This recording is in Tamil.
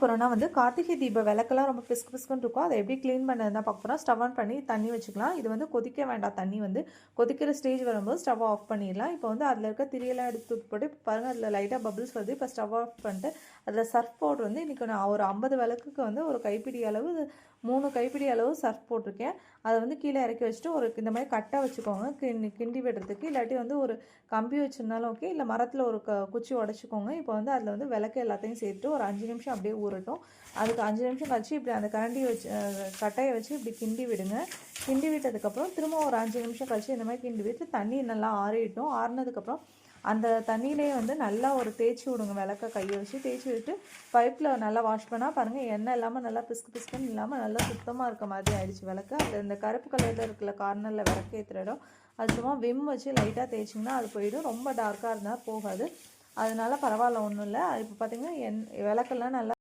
போகிறோம்னா வந்து கார்த்திகை தீப விளக்கெல்லாம் ரொம்ப பிஸ்கு பிஸ்குன்னு இருக்கும். அதை எப்படி க்ளீன் பண்ணது பார்க்க போகிறோம் ஸ்டவ் ஆன் பண்ணி தண்ணி வச்சுக்கலாம். இது வந்து கொதிக்க வேண்டாம். தண்ணி வந்து கொதிக்கிற ஸ்டேஜ் வரும்போது ஸ்டவ் ஆஃப் பண்ணிடலாம். இப்போ வந்து அதில் இருக்க திரியெல்லாம் எடுத்து போட்டு இப்போ பாருங்கள் அதில் லைட்டாக பபிள்ஸ் வருது. இப்போ ஸ்டவ் ஆஃப் பண்ணிட்டு அதில் சர்ஃப் பவுடர் வந்து இன்றைக்கி நான் ஒரு ஐம்பது விளக்குக்கு வந்து ஒரு கைப்பிடி அளவு மூணு கைப்பிடி அளவு சர்ஃப் போட்டிருக்கேன். அதை வந்து கீழே இறக்கி வச்சுட்டு ஒரு இந்த மாதிரி கட்டை வச்சுக்கோங்க. கிண்டி கிண்டி விடுறதுக்கு. இல்லாட்டி வந்து ஒரு கம்பி வச்சிருந்தாலும் ஓகே இல்லை மரத்தில் ஒரு க குச்சி உடச்சிக்கோங்க. இப்போ வந்து அதில் வந்து விளக்கு எல்லாத்தையும் சேர்த்துட்டு ஒரு அஞ்சு நிமிஷம் அப்படியே ஊறட்டும். அதுக்கு அஞ்சு நிமிஷம் கழிச்சு இப்படி அந்த கரண்டி வச்சு கட்டையை வச்சு இப்படி கிண்டி விடுங்க. கிண்டி விட்டதுக்கப்புறம் திரும்ப ஒரு அஞ்சு நிமிஷம் கழிச்சு இந்த மாதிரி கிண்டி விட்டு தண்ணி நல்லா ஆறிட்டோம் ஆறினதுக்கப்புறம் அந்த தண்ணியிலே வந்து நல்லா ஒரு தேய்ச்சி விடுங்க. விளக்க கையை வச்சு தேய்ச்சி விட்டு பைப்பில் நல்லா வாஷ் பண்ணால் பாருங்கள் எண்ணெய் இல்லாமல் நல்லா பிஸ்கு பிஸ்குன்னு இல்லாமல் நல்லா சுத்தமாக இருக்க மாதிரி ஆயிடுச்சு விளக்கு. அதில் இந்த கருப்பு கலரில் இருக்கிற கார்னரில் விளக்கு ஏற்றுற இடம் அது சும்மா விம் வச்சு லைட்டாக தேய்ச்சிங்கன்னா அது போயிடும். ரொம்ப டார்க்காக இருந்தால் போகாது. அதனால பரவாயில்ல ஒன்றும் இல்லை. இப்போ பார்த்தீங்கன்னா என் விளக்கெல்லாம் நல்லா